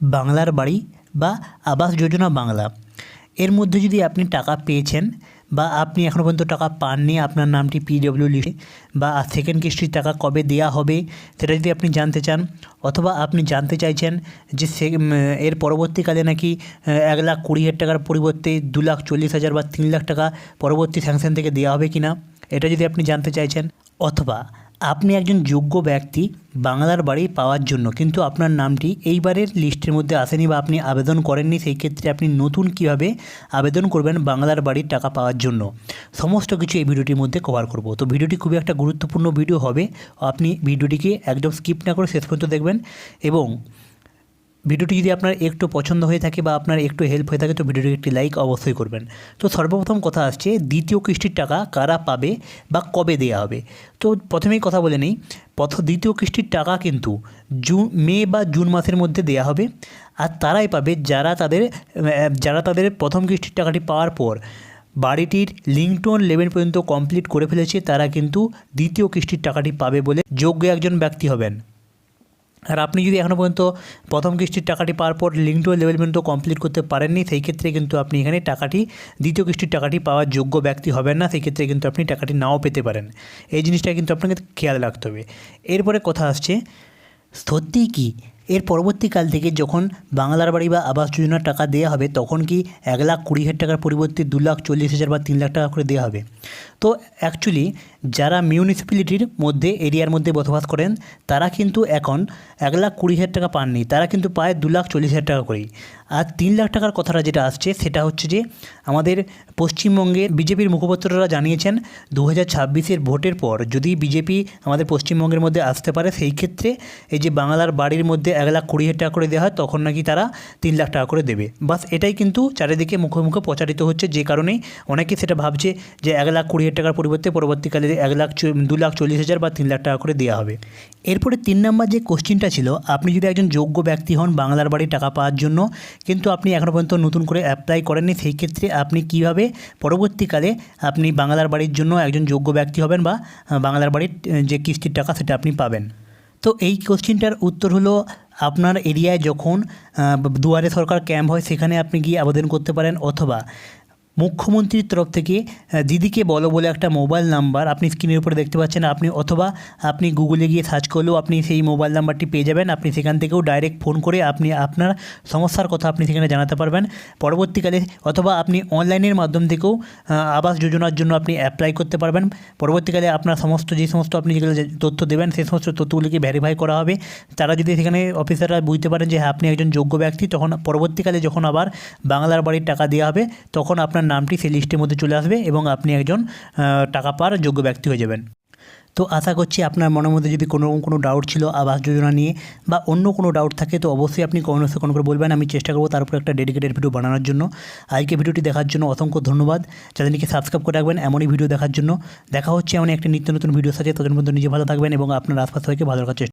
বাংলার বাড়ি বা আবাস যোজনা বাংলা। এর মধ্যে যদি আপনি টাকা পেয়েছেন বা আপনি এখনও পর্যন্ত টাকা পাননি, আপনার নামটি পিডব্লিউ লিস্টে বা সেকেন্ড কিস্তির টাকা কবে দেওয়া হবে সেটা যদি আপনি জানতে চান অথবা আপনি জানতে চাইছেন যে সে এর পরবর্তীকালে নাকি এক লাখ কুড়ি হাজার টাকার পরিবর্তে দু লাখ চল্লিশ হাজার বা তিন লাখ টাকা পরবর্তী স্যাংশন থেকে দেওয়া হবে কি না এটা যদি আপনি জানতে চাইছেন অথবা আপনি একজন যোগ্য ব্যক্তি বাংলার বাড়ি পাওয়ার জন্য, কিন্তু আপনার নামটি এইবারের লিস্টের মধ্যে আসেনি বা আপনি আবেদন করেননি, সেই ক্ষেত্রে আপনি নতুন কীভাবে আবেদন করবেন বাংলার বাড়ির টাকা পাওয়ার জন্য। সমস্ত কিছু এই ভিডিওটির মধ্যে কভার করব। তো ভিডিওটি খুবই একটা গুরুত্বপূর্ণ ভিডিও হবে। আপনি ভিডিওটিকে একদম স্কিপ না করে শেষ পর্যন্ত দেখবেন এবং ভিডিওটি যদি আপনার একটু পছন্দ হয়ে থাকে বা আপনার একটু হেল্প হয়ে থাকে, তো ভিডিওটি একটি লাইক অবশ্যই করবেন। তো সর্বপ্রথম কথা আসছে, দ্বিতীয় কিস্তির টাকা কারা পাবে বা কবে দেওয়া হবে? তো প্রথমেই কথা বলে নেই প্রথম দ্বিতীয় কিস্তির টাকা কিন্তু জুন মে বা জুন মাসের মধ্যে দেওয়া হবে। আর তারাই পাবে যারা তাদের যারা তাদের প্রথম কিস্তির টাকাটি পাওয়ার পর বাড়িটির লিঙ্কটোন লেভেল পর্যন্ত কমপ্লিট করে ফেলেছে, তারা কিন্তু দ্বিতীয় কিস্তির টাকাটি পাবে বলে যোগ্য একজন ব্যক্তি হবেন। আর আপনি যদি এখনও পর্যন্ত প্রথম কিস্তির টাকাটি পাওয়ার পর লিঙ্ক টু লেভেল পর্যন্ত কমপ্লিট করতে পারেননি, সেই ক্ষেত্রে কিন্তু আপনি এখানে টাকাটি, দ্বিতীয় কিস্তির টাকাটি পাওয়ার যোগ্য ব্যক্তি হবেন না, সেই ক্ষেত্রে কিন্তু আপনি টাকাটি নাও পেতে পারেন। এই জিনিসটা কিন্তু আপনাকে খেয়াল রাখতে হবে। এরপরে কথা আসছে সত্যিই কি? এর পরবর্তীকাল থেকে যখন বাংলার বাড়ি বা আবাস যোজনার টাকা দেওয়া হবে, তখন কি এক লাখ কুড়ি হাজার টাকার পরিবর্তে দু লাখ চল্লিশ হাজার বা তিন লাখ টাকা করে দেওয়া হবে? তো অ্যাকচুয়ালি যারা মিউনিসিপ্যালিটির মধ্যে এরিয়ার মধ্যে বসবাস করেন, তারা কিন্তু এখন এক লাখ কুড়ি হাজার টাকা পাননি। তারা কিন্তু পায় দু লাখ চল্লিশ হাজার টাকা করেই আর তিন লাখ টাকার কথাটা যেটা আসছে, সেটা হচ্ছে যে, আমাদের পশ্চিমবঙ্গের বিজেপির মুখপাত্ররা জানিয়েছেন দু হাজার ছাব্বিশের ভোটের পর যদি বিজেপি আমাদের পশ্চিমবঙ্গের মধ্যে আসতে পারে, সেই ক্ষেত্রে এই যে বাংলার বাড়ির মধ্যে এক লাখ কুড়ি হাজার টাকা করে দেওয়া হয়, তখন নাকি তারা তিন লাখ টাকা করে দেবে। বাস এটাই কিন্তু চারিদিকে মুখে মুখে প্রচারিত হচ্ছে, যে কারণেই অনেকে সেটা ভাবছে যে, এক লাখ কুড়ি হাজার টাকার পরিবর্তে পরবর্তীকালে এক লাখ দু লাখ চল্লিশ হাজার বা তিন লাখ টাকা করে দেওয়া হবে। এরপরে তিন নম্বর যে কোশ্চিনটা ছিল, আপনি যদি একজন যোগ্য ব্যক্তি হন বাংলার বাড়ি টাকা পাওয়ার জন্য, কিন্তু আপনি এখনও পর্যন্ত নতুন করে অ্যাপ্লাই করেননি, সেই ক্ষেত্রে আপনি কীভাবে পরবর্তীকালে আপনি বাংলার বাড়ির জন্য একজন যোগ্য ব্যক্তি হবেন বা বাংলার বাড়ির যে কিস্তির টাকা সেটা আপনি পাবেন? তো এই কোশ্চিনটার উত্তর হলো, আপনার এরিয়ায় যখন দুয়ারে সরকার ক্যাম্প হয়, সেখানে আপনি গিয়ে আবেদন করতে পারেন, অথবা মুখ্যমন্ত্রীর তরফ থেকে দিদিকে বলো বলে একটা মোবাইল নাম্বার আপনি স্ক্রিনের উপরে দেখতে পাচ্ছেন। আপনি অথবা আপনি গুগলে গিয়ে সার্চ করলেও আপনি সেই মোবাইল নাম্বারটি পেয়ে যাবেন। আপনি সেখান থেকেও ডাইরেক্ট ফোন করে আপনি আপনার সমস্যার কথা আপনি সেখানে জানাতে পারবেন। পরবর্তীকালে অথবা আপনি অনলাইনের মাধ্যম থেকেও আবাস যোজনার জন্য আপনি অ্যাপ্লাই করতে পারবেন। পরবর্তীকালে আপনার সমস্ত যে সমস্ত আপনি যেগুলো তথ্য দেবেন, সেই সমস্ত তথ্যগুলিকে ভেরিফাই করা হবে। তারা যদি সেখানে অফিসাররা বুঝতে পারেন যে হ্যাঁ আপনি একজন যোগ্য ব্যক্তি, তখন পরবর্তীকালে যখন আবার বাংলার বাড়ির টাকা দেওয়া হবে, তখন আপনার নামটি সেই লিস্টের মধ্যে চলে আসবে এবং আপনি একজন টাকা পাওয়ার যোগ্য ব্যক্তি হয়ে যাবেন। তো আশা করছি আপনার মনের মধ্যে যদি কোনো রকম কোনো ডাউট ছিল, আবাস যোজনা নিয়ে বা অন্য কোনো ডাউট থাকে, তো অবশ্যই আপনি কমেন্ট কোনো করে বলবেন। আমি চেষ্টা করব তার উপর একটা ডেডিকেটেড ভিডিও বানানোর জন্য। আজকে ভিডিওটি দেখার জন্য অসংখ্য ধন্যবাদ। চ্যানেলটিকে সাবস্ক্রাইব করে রাখবেন এমনই ভিডিও দেখার জন্য। দেখা হচ্ছে এমন একটি নিত্য নতুন ভিডিও সাথে। তখন পর্যন্ত নিজে ভালো থাকবেন এবং আপনার আশপাশ সবাইকে ভালো রাখার চেষ্টা